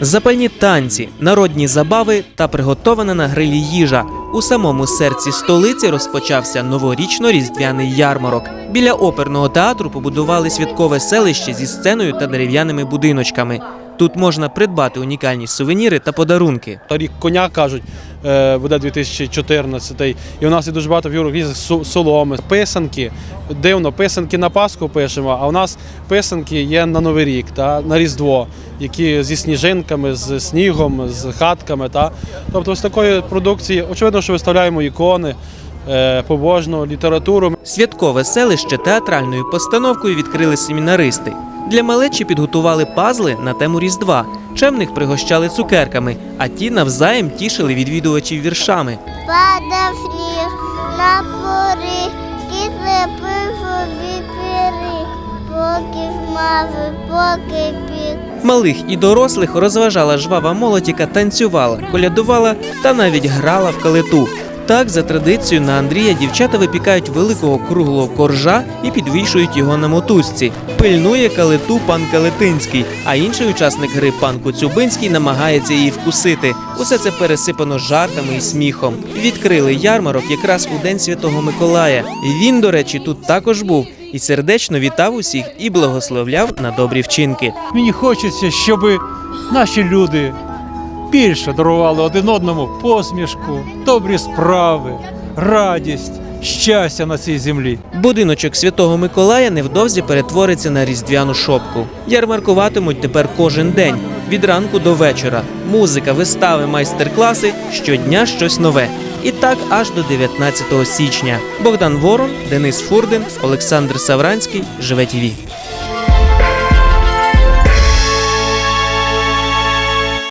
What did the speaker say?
Запальні танці, народні забави та приготована на грилі їжа. У самому серці столиці розпочався новорічно-різдвяний ярмарок. Біля оперного театру побудували святкове селище зі сценою та дерев'яними будиночками. Тут можна придбати унікальні сувеніри та подарунки. Та рік коня кажуть, е, буде 2014. І у нас є дуже багато фігурок різних соломи, писанки. Дивно, писанки на Пасху пишемо, а у нас писанки є на Новий рік, та, на Різдво, які зі сніжинками, з снігом, з хатками. Та. Тобто з такої продукції, очевидно, що виставляємо ікони, е, побожну літературу. Святкове селище театральною постановкою відкрили семінаристи. Для малечі підготували пазли на тему Різдва. Чемних пригощали цукерками, а ті навзаєм тішили відвідувачів віршами. Падав сніг на пори, кіт лепив собі піри, поки змазав, поки пік. Малих і дорослих розважала жвава молодь, яка танцювала, колядувала та навіть грала в калиту. Так, за традицією на Андрія дівчата випікають великого круглого коржа і підвішують його на мотузці. Пильнує калиту пан Калитинський, а інший учасник гри пан Коцюбинський намагається її вкусити. Усе це пересипано жартами і сміхом. Відкрили ярмарок якраз у день Святого Миколая. Він, до речі, тут також був і сердечно вітав усіх і благословляв на добрі вчинки. Мені хочеться, щоб наші люди більше дарували один одному посмішку, добрі справи, радість, щастя на цій землі. Будиночок Святого Миколая невдовзі перетвориться на різдвяну шопку. Ярмаркуватимуть тепер кожен день від ранку до вечора. Музика, вистави, майстер-класи щодня щось нове. І так аж до 19 січня. Богдан Ворон, Денис Фурдин, Олександр Савранський. Живе ТІВІ.